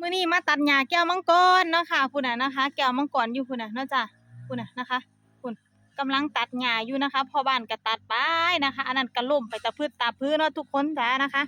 มื่อนี้มาตัดหญ้าแก้วมังกรเนาะค่ะพุ่นน่ะนะคะ แก้วมังกรอยู่พุ่นน่ะเนาะจ้ะพุ่นน่ะนะคะพุ่นกำลังตัดหญ้าอยู่นะคะพ่อบ้านก็ตัดไปนะคะ อันนั้นก็ล่มไปตะพืชตาพื้นเนาะทุกคนจ้ะนะคะ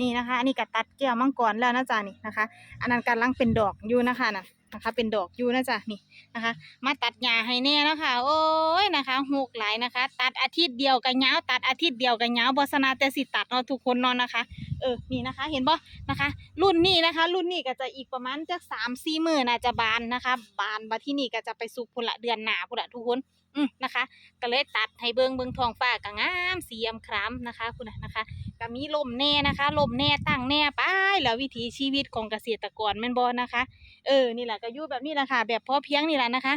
นี่นะคะอันนี้ก็ตัดแก้วมังกรแล้วนะจ้ะนี่นะคะ อันนั้นกำลังเป็นดอกอยู่นะคะน่ะ นะคะ เป็นดอกอยู่นะจ๊ะนี่นะคะ มาตัดหญ้าให้แน่เนาะค่ะ โอ้ยนะคะหกหลายนะคะ ตัดอาทิตย์เดียวกันเงาตัดอาทิตย์เดียวกันเงาบอสนาแต่สิตัดเนาะทุกคนนอนนะคะ เออนี่นะคะ เห็นบ่นะคะ รุ่นนี้นะคะ รุ่นนี้ก็จะอีกประมาณจักสามสี่หมื่นอาจจะบานนะคะ บานมาที่นี่ก็จะไปสุกพุ่นละเดือนหนาพุ่นละทุกคน อืมนะคะ ก็เลยตัดให้เบิงเบิงทองฟ้าก็งามเสีอำครามนะคะคุณนะนะคะก็มีลมแน่นะคะลมแน่ตั้งแน่ไปแล้ววิถีชีวิตของเกษตรกรแม่นบ่นะคะเออนี่แหละก็อยู่แบบนี้แหละค่ะแบบพอเพียงนี่แหละนะคะ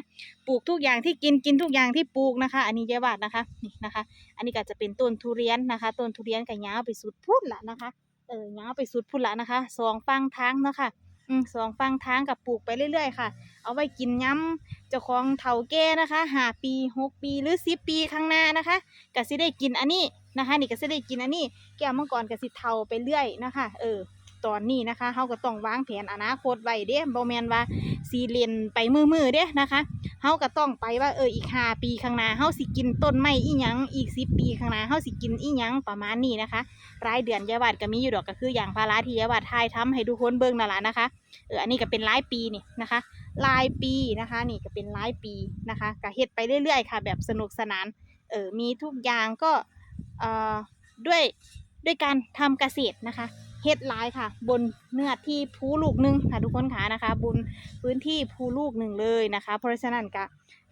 ปลูกทุกอย่างที่กินกินทุกอย่างที่ปลูกนะคะ อันนี้ยาวาดนะคะนี่นะคะ อันนี้ก็จะเป็นต้นทุเรียนนะคะต้นทุเรียนก็ยาวไปสุดพุ่นละนะคะเออยาวไปสุดพุ่นละนะคะสองฟังทางเนาะค่ะ อืมสองฟังทางกับปลูกไปเรื่อยๆค่ะ เอาไว้กินย้ำเจ้าของเถาแก่นะคะหาปีหกปีหรือสิบปีข้างหน้านะคะก็สิได้กินอันนี้นะคะ นี่ก็สิได้กินอันนี้ แก้วมังกรก็สิเถาไปเรื่อยนะคะ เออตอนนี้นะคะเขาก็ต้องวางแผนอนาคตไว้เด้บ่แมนว่าสีเลนไปมือๆเด้นะคะ เฮาก็ต้องไปว่าเอออีกห้าปีข้างหน้าเฮาสิกินต้นไม้อีหยังอีกสิบปีข้างหน้าเฮาสิกินอีหยังประมาณนี้นะคะ รายเดือนยายวาดก็มีอยู่ดอกก็คืออย่างพาราที่ยายวาดทายทำให้ทุกคนเบิ่งนั่นล่ะนะคะเอออันนี้ก็เป็นรายปีนี่นะคะรายปีนะคะ นี่ก็เป็นรายปีนะคะก็เฮ็ดไปเรื่อยๆค่ะ แบบสนุกสนานเออมีทุกอย่างก็เอ่อด้วยด้วยการทำเกษตรนะคะ เฮ็ดลายค่ะ บนเนื้อที่ภูลูกหนึ่งค่ะทุกคนค่ะนะคะ บนพื้นที่ภูลูกหนึ่งเลยนะคะ เพราะฉะนั้นก็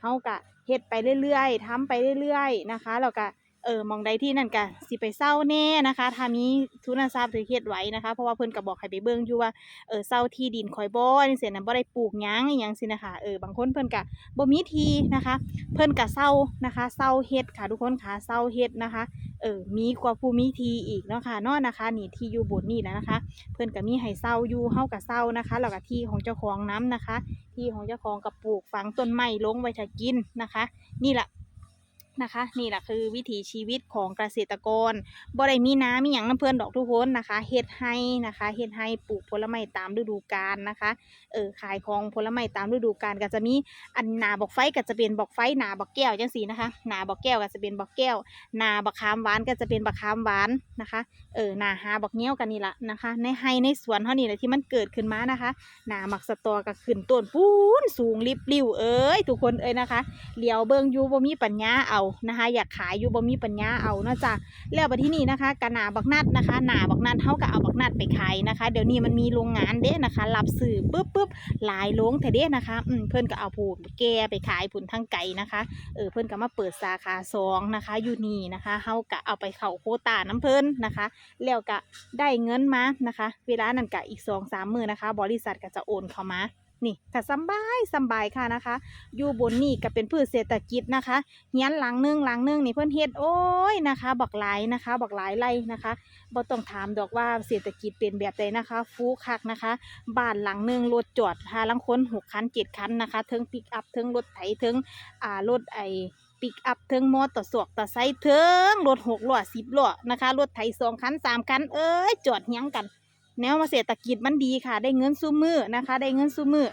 เฮาก็เฮ็ดไปเรื่อยๆทำไปเรื่อยๆนะคะแล้วก็ เออมองใดที่นั่นก็สิไปเศร้าแน่นะคะถ้ามีทุนทรัพย์หรือเฮ็ดไว้นะคะ เพราะว่าเพิ่นก็บอกให้ไปเบิ่งอยู่ว่าเออเศร้าที่ดินคอยบ่จังซี่นะบ่ได้ปลูกหยังอีหยังสินะคะเออบางคนเพิ่นก็บ่มีทีนะคะ เพิ่นก็เศร้านะคะเศร้าเฮ็ดค่ะทุกคนค่ะเศร้าเฮ็ดนะคะเออมีกว่าผู้มีทีอีกเนาะค่ะนาะนะคะนี่ที่อยู่บนนี่แล้วนะคะ เพิ่นก็มีให้เศร้าอยู่เฮาก็เศร้านะคะแล้วก็ที่ของเจ้าของน้ำนะคะ ที่ของเจ้าของกับปลูกฝังต้นไม้ลงไว้ถ้ากินนะคะ นี่แหละ นะคะ นี่แหละคือวิถีชีวิตของเกษตรกรบ่ได้มีน้ำมีหยังน้ำเพื่อนดอกทุกคนนะคะเฮ็ดให้นะคะเฮ็ดให้ปลูกผลไม้ตามฤดูกาลนะคะเออขายของผลไม้ตามฤดูกาลก็จะมีอันหนาบอกไฟก็จะเป็นบอกไฟหนาบอกแก้วจังสีนะคะหนาบอกแก้วก็จะเป็นบอกแก้วหนาบักขามหวานก็จะเป็นบักขามหวานนะคะเออหนาหาบักเงี้ยวกันนี่ละนะคะ ในไฮในสวนเท่านี้แหละที่มันเกิดขึ้นมานะคะ หนาหมักสตอก็ขึ้นต้นปูนสูงริบริ้วเอ้ยทุกคนเอ้ยนะคะเหลียวเบิงยูบ่มีปัญญาเอานะคะ อยากขายอยู่บ่มีปัญญาเอาเนาะจ้ะแล้วบัดที่นี่นะคะกระหนาบักนัดนะคะหนาบักนัดเฮาก็เอาบักนัดไปขายนะคะ เดี๋ยวนี้มันมีโรงงานเด้นะคะรับซื้อปึ๊บปึ๊บหลายโรงแต่เด้นะคะอืมเพิ่อนก็เอาผูนแก่ไปขายผุนทั้งไก่นะคะเออเพิ่อนก็มาเปิดสาขาสองนะคะอยู่นี่นะคะเฮาก็เอาไปเข้าโคตาน้ำเพิ่นนะคะ แล้วก็ได้เงินมานะคะ เวลานั้นก็อีกสองสามมือนะคะ บริษัทก็จะโอนเข้ามา นี่ก็สำบายสบายค่ะนะคะ อยู่บนนี่ก็เป็นพืชเศรษฐกิจนะคะเฮียนหลังนึงหลังนึงนี่เพิ่อนเฮ็ดโอ้ยนะคะบักหลายนะคะบักหลายไร่นะคะบ่ต้องถามดอกว่าเศรษฐกิจเป็นแบบใดนะคะ ฟูคักนะคะบ้านหลังนึงรถจอดหาลังคนหกคันเจ็ดคันนะคะเทิงปิกอัพเทิงรถไถเทิงอ่ารถไอปิกอัพเทิงมอเตอร์สวกตอไซเทิงรถหกล้อสิบล้อนะคะรถไถสองคันสามคันเอ้ยจอดเฮียงกัน แนวมาเศรษฐกิจมันดีค่ะ ได้เงินซู้มือนะคะ ได้เงินซู้มือ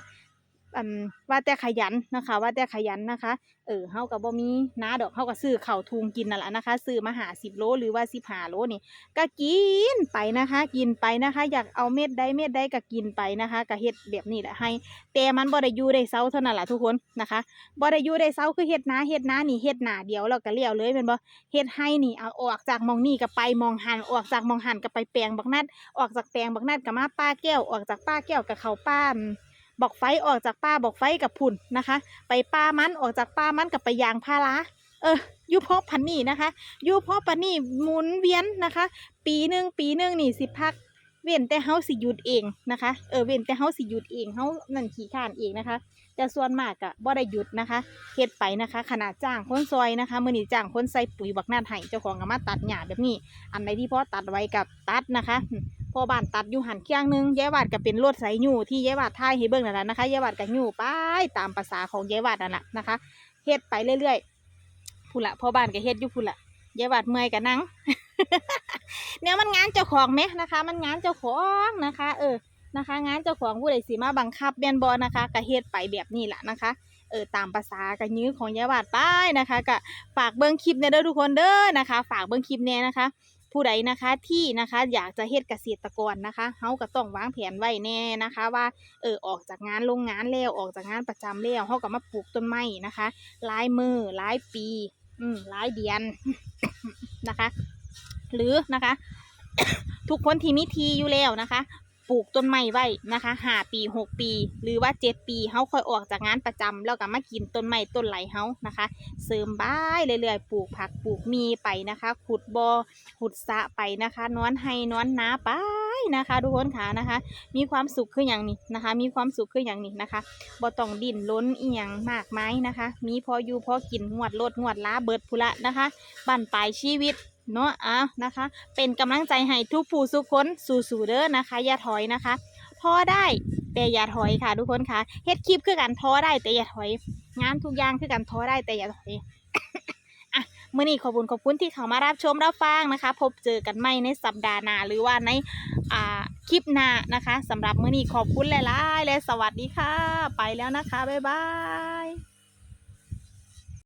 อืมว่าแต่ขยันนะคะ ว่าแต่ขยันนะคะ เออเฮากับบ่มีน้าดอกเฮาก็ซื้อข้าวทุงกินนั่นแหละนะคะ ซื้อมาหาสิบโลหรือว่าสิบห้าโลนี่ก็กินไปนะคะ กินไปนะคะ อยากเอาเม็ดใดเม็ดใดก็กินไปนะคะก็เฮ็ดแบบนี้แหละให้แต่มันบ่ได้อยู่ได้เซาเท่านั้นแหละทุกคนนะคะบ่ได้อยู่ได้เซาคือเฮ็ดนาเฮ็ดนานี่เฮ็ดหนาเดียวแล้วก็เลี้ยวเลยแม่นบ่เฮ็ดให้นี่เอาออกจากมองนี่ก็ไปมองหันออกจากมองหันก็ไปแปลงบักนัดออกจากแปลงบักนัดก็มาป้าแก้วออกจากป้าแก้วก็เข้าป้า บอกไฟออกจากป้าบอกไฟกับพุ่นนะคะ ไปป้ามันออกจากป้ามันกับไปยางพาราเอออยู่พอพันนี่นะคะอยู่พอปันนี่หมุนเวียนนะคะ ปีหนึ่งปีหนึ่งนี่สิพักเว้นแต่เฮาสิหยุดเองนะคะเออเว้นแต่เฮาสิหยุดเองเฮานั่นขี้ข้านเองนะคะแต่ส่วนมากอะบ่ได้หยุดนะคะเฮ็ดไปนะคะ ขนาดจ้างคนซอยนะคะมือนี้จ้างคนใส่ปุ๋ยบักหน้าดให้เจ้าของก็มาตัดหญ้าแบบนี้ อันใดที่พ่อตัดไว้กับตัดนะคะ พอบ้านตัดอยู่หันเคียงหนึงยายวาดก็เป็นรถไสหยูที่ยายวาดท่ายให้เบิ่งนั่นแหละนะคะยายวาดก็หยูไปตามภาษาของยายวาดนั่นแหละนะคะเฮ็ดไปเรื่อยๆผู้ละพอบ้านก็เฮ็ดอยู่ผู้ละยายวาดเมื่อยก็นั่งเนี่ยมันงานเจ้าของไหมนะคะ มันงานเจ้าของนะคะ เออนะคะ งานเจ้าของผู้ใดสิมาบังคับแม่นบ่นะคะก็เฮ็ดไปแบบนี้แหละนะคะเออตามภาษากะยื้อของยายวาดไปนะคะก็ฝากเบิ่งคลิปเนี่ยเด้อทุกคนเด้อนะคะ ฝากเบิ่งคลิปเนี่ยนะคะ ผู้ใดนะคะที่นะคะอยากจะเฮ็ดเกษตรกรนะคะเฮาก็ต้องวางแผนไว้แน่นะคะ ว่าเออออกจากงานโรงงานแล้วออกจากงานประจำแล้วเฮาก็มาปลูกต้นไม้นะคะหลายมือหลายปี อืมหลายเดือนนะคะ หรือนะคะ ทุกคนที่มีทีอยู่แล้วนะคะ ปลูกต้นไม้ไว้นะคะห้าปีหกปี หรือว่าเจ็ดปีเฮาค่อยออกจากงานประจำแล้วก็มากินต้นไม้ต้นไหลเฮานะคะ เสริมบ้ายเรื่อยๆปลูกผักปลูกมีไปนะคะ ขุดบอ่อขุดสะไปนะคะนอนให้นอนนาไปนะคะ ทุกคนค่ะนะคะ มีความสุขคืออย่างนี้นะคะ มีความสุขคืออย่างนี้นะคะบ่ต้องดิ้นล้นเอียงมากมายนะคะ มีพออยู่พอกินงวดรถงวดล้าเบิดพุละนะคะบั่นปลายชีวิต เนาะอะนะคะ เป็นกำลังใจให้ทุกผู้ทุกคนสู่ๆเด้อนะคะ อย่าถอยนะคะท้อได้แต่อย่าถอยค่ะ ทุกคนค่ะเฮ็ดคลิปคือกันท้อได้แต่อย่าถอย งานทุกอย่างคือกันท้อได้แต่อย่าถอยอะมื่อนี้ขอบคุณขอบคุณที่เขามารับชมรับฟังนะคะ พบเจอกันใหม่ในสัปดาห์หน้าหรือว่าในอ่าคลิปหน้านะคะสำหรับมื่อนี้ขอบคุณหลายๆและสวัสดีค่ะ ไปแล้วนะคะบ๊ายบาย